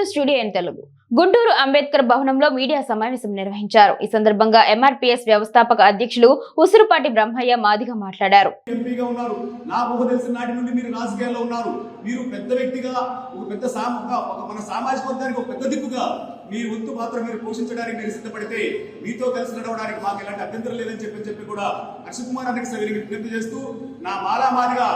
To studio in Telugu. Guntur Ambedkar భవనంలో media సమావేశం నిర్వహించారు. ఈ సందర్భంగా ఎంఆర్పీఎస్ వ్యవస్థాపక అధ్యక్షులు ఉసురుపాటి బ్రహ్మయ్య మాదిగా మాట్లాడారు. ఎంపీగా ఉన్నారు. నాకు తెలిసిన నాటి నుండి మీరు రాజకీయాల్లో ఉన్నారు. మీరు పెద్ద వ్యక్తిగా ఒక పెద్ద మన సామాజిక వర్గానికి ఒక పెద్ద దిక్కుగా మీ వంతు పాత్ర మీరు పోషించడానికి మీరు సిద్ధపడితే మీతో కలిసి నడవడానికి మాకు ఎలాంటి అభ్యంతరం లేదని చెప్పి చెప్పి కూడా అక్షయ్ కుమార్ అన్నకి సవినంగా విజ్ఞప్తి చేస్తూ నా మాలా మాదిగా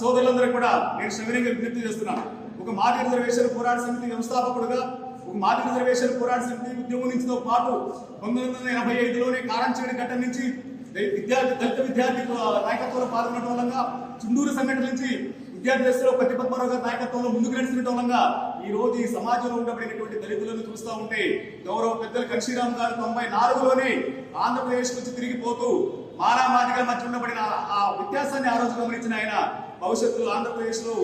సోదరులందరూ కూడా నేను సవినంగా విజ్ఞప్తి చేస్తున్నాను. ఒక మాది రిజర్వేషన్ పోరాట సమితి వ్యవస్థాపకుడుగా ఒక మాది రిజర్వేషన్ పోరాట సమితి ఉద్యమం నుంచితో పాటు పంతొమ్మిది వందల ఎనభై ఐదులోనే కారంచేడు ఘట్టం నుంచి విద్యార్థి దళిత విద్యార్థి నాయకత్వంలో పాల్గొనడం వల్ల చుండూరు సంఘటన నుంచి విద్యార్థి దశలో పత్తి గారి నాయకత్వంలో ముందుకు నడిచిన వల్ల ఈ రోజు ఈ సమాజంలో ఉండబడినటువంటి దళితులను చూస్తూ ఉంటే గౌరవ పెద్దలు కన్షీరామ్ గారు తొంభై నాలుగులోనే ఆంధ్రప్రదేశ్ నుంచి తిరిగిపోతూ మారామాదిగా మధ్య ఉండబడిన ఆ వ్యత్యాసాన్ని ఆ రోజు గమనించిన ఆయన భవిష్యత్తులో ఆంధ్రప్రదేశ్లో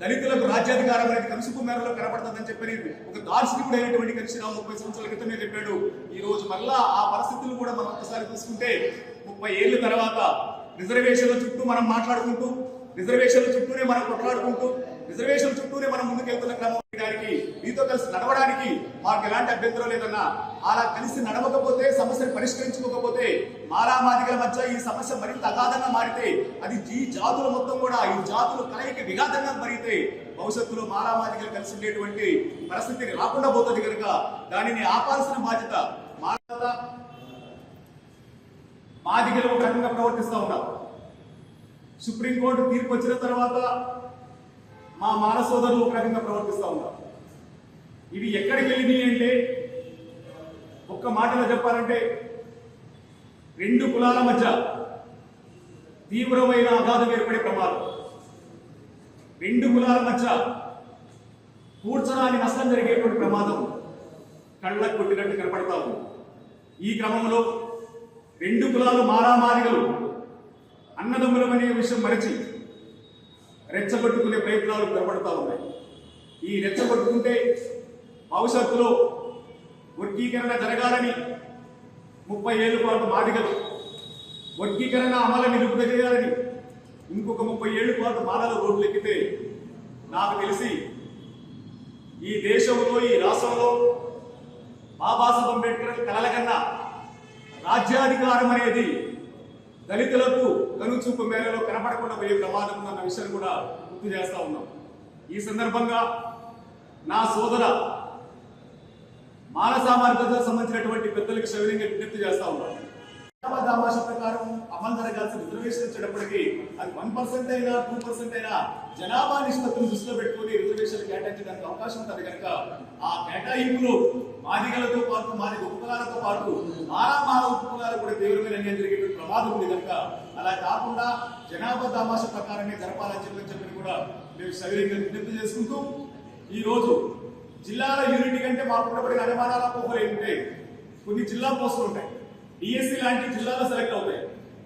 దళితులకు రాజ్యాధికారం అనేది కనుసుకు మేరలో కనపడుతుందని చెప్పని ఒక దార్శనికుడు అయినటువంటి కన్షీరామ్ ముప్పై సంవత్సరాల క్రితమే చెప్పాడు. ఈ రోజు మళ్ళా ఆ పరిస్థితులు కూడా మనం ఒకసారి చూసుకుంటే ముప్పై ఏళ్ళ తర్వాత రిజర్వేషన్ల చుట్టూ మనం మాట్లాడుకుంటూ రిజర్వేషన్ల చుట్టూనే మనం కొట్లాడుకుంటూ రిజర్వేషన్ చుట్టూనే మనం ముందుకెళ్తున్న క్రమం చేయడానికి మీతో కలిసి నడవడానికి మాకు ఎలాంటి అభ్యంతరం లేదన్నా అలా కలిసి నడవకపోతే సమస్యను పరిష్కరించుకోకపోతే మారామాదిగల మధ్య ఈ సమస్య మరింత అగాధంగా మారితే అది ఈ జాతుల మొత్తం కూడా ఈ జాతులు కలయిక విఘాతంగా మరిగితే భవిష్యత్తులో మారామాదిగలు కలిసి ఉండేటువంటి పరిస్థితి రాకుండా పోతుంది కనుక దానిని ఆపాల్సిన బాధ్యత మానవత మాదిగలు ఒక రకంగా ప్రవర్తిస్తూ ఉన్నారు సుప్రీంకోర్టు తీర్పు వచ్చిన తర్వాత మా మాన సోదరులు ఒక రకంగా ప్రవర్తిస్తూ ఉన్నారు ఇవి ఎక్కడికి వెళ్ళినాయి అంటే ఒక్క మాటలో చెప్పాలంటే రెండు కులాల మధ్య తీవ్రమైన అగాధం ఏర్పడే ప్రమాదం. రెండు కులాల మధ్య కూర్చడానికి నష్టం జరిగేటువంటి ప్రమాదం కళ్ళకు కొట్టినట్టు కనపడతా ఉంది. ఈ క్రమంలో రెండు కులాలు మారామారిగలు అన్నదమ్ములమనే విషయం మరచి రెచ్చగొట్టుకునే ప్రయత్నాలు కనబడతా ఉన్నాయి. ఈ రెచ్చగొట్టుకుంటే భవిష్యత్తులో వర్గీకరణ జరగాలని ముప్పై ఏళ్ళ పాటు మాదిగలు వర్గీకరణ అమలు నిలుపుదగలని ఇంకొక ముప్పై ఏళ్ళ పాటు మానవ రోడ్లు ఎక్కితే నాకు తెలిసి ఈ దేశంలో ఈ రాష్ట్రంలో బాబాసాహెబ్ అంబేద్కర్ కలల కన్నా రాజ్యాధికారం అనేది దళితులకు కనుచూపు మేరలో కనపడకుండా పోయే ప్రమాదం ఉందన్న విషయం కూడా గుర్తు చేస్తా ఉన్నాం. ఈ సందర్భంగా నా సోదర మానసామార్గతకు సంబంధించినటువంటి పెద్దలకు సవినంగా విజ్ఞప్తి చేస్తా ఉన్నాం. దామాష ప్రకారం అమలు జరగాల్సిన రిజర్వేషన్ వచ్చేటప్పటికి అది వన్ పర్సెంట్ అయినా టూ పర్సెంట్ అయినా జనాభా నిష్పత్తిని దృష్టిలో పెట్టుకుని రిజర్వేషన్ కేటాయించడానికి అవకాశం ఉంటుంది కనుక ఆ కేటాయింపులో మాదిగలతో పాటు మాది ఉపకులాలతో పాటు మారా మాల ఉపకులాలు కూడా తీవ్రమైన అన్యాయం జరిగేటువంటి ప్రమాదం ఉంది కనుక అలా కాకుండా జనాభా దామాష ప్రకారమే జరపాలని చెప్పని చెప్పి కూడా మేము శరీరంగా విజ్ఞప్తి చేసుకుంటూ ఈ రోజు జిల్లాల యూనిట్ కంటే మాకు ఉండబడిన అనుమానాల పోహలు ఏంటంటే కొన్ని జిల్లా పోస్టులు ఉంటాయి. డిఎస్సి లాంటి జిల్లాలో సెలెక్ట్ అవుతాయి.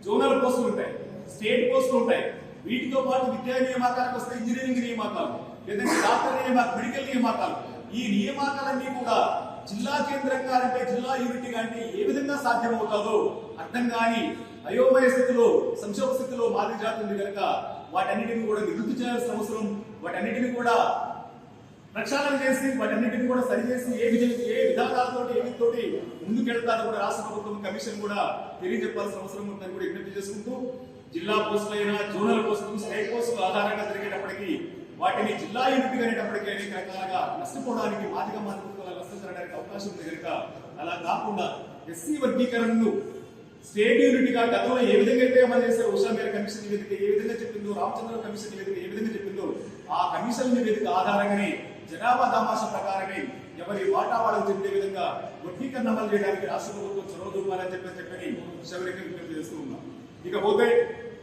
జోనల్ పోస్టులు ఉంటాయి. స్టేట్ పోస్టులు ఉంటాయి. వీటితో పాటు విద్యా నియామకాలకు వస్తే ఇంజనీరింగ్ నియామకాలు లేదంటే డాక్టర్ నియామకాలు మెడికల్ నియామకాలు. ఈ నియామకాలన్నీ కూడా జిల్లా కేంద్రంగా అంటే జిల్లా యూనిట్ అంటే ఏ విధంగా సాధ్యమవుతాదో అర్థం కాని అయోమయ స్థితిలో సంక్షోభ స్థితిలో మాదిరి జాతి ఉంది కనుక వాటన్నిటిని కూడా నివృత్తి చేయాల్సిన అవసరం వాటన్నిటిని కూడా ప్రక్షాళన చేసి వాటన్నిటిని కూడా సరిచేసి ఏ విధంగా ఏ విధానాలతో ఏమితోటి ముందుకెళ్తారో కూడా రాష్ట్ర ప్రభుత్వం కమిషన్ కూడా తెలియజెప్పాల్సిన అవసరం ఉందని కూడా విజ్ఞప్తి చేసుకుంటూ జిల్లా పోస్టులైనా జోనల్ పోస్టులు స్టేట్ పోస్టులు ఆధారంగా జరిగేటప్పటికీ వాటిని జిల్లా యూనిట్ అనేటప్పటికీ అనేక రకాలుగా నష్టపోవడానికి మాదిక మాదిక నష్టం అవకాశం ఉంది కనుక అలా కాకుండా ఎస్సీ వర్గీకరణను స్టేట్ యూనిట్గా గతంలో ఏ విధంగా అయితే అమలు చేశారు ఉషా మేర కమిషన్ నివేదిక ఏ విధంగా చెప్పిందో రామచంద్ర కమిషన్ నివేదిక ఏ విధంగా చెప్పిందో ఆ కమిషన్ నివేదిక ఆధారంగానే జనాభా దామాష ప్రకారమే ఎవరి వాటా వాళ్ళకు చెప్పే విధంగా వర్గీకరణ అమలు చేయడానికి రాష్ట్ర ప్రభుత్వం చొరవ చూపాలని చెప్పని చెప్పని శబరికలు విజ్ఞప్తి చేస్తూ ఉన్నాం. ఇకపోతే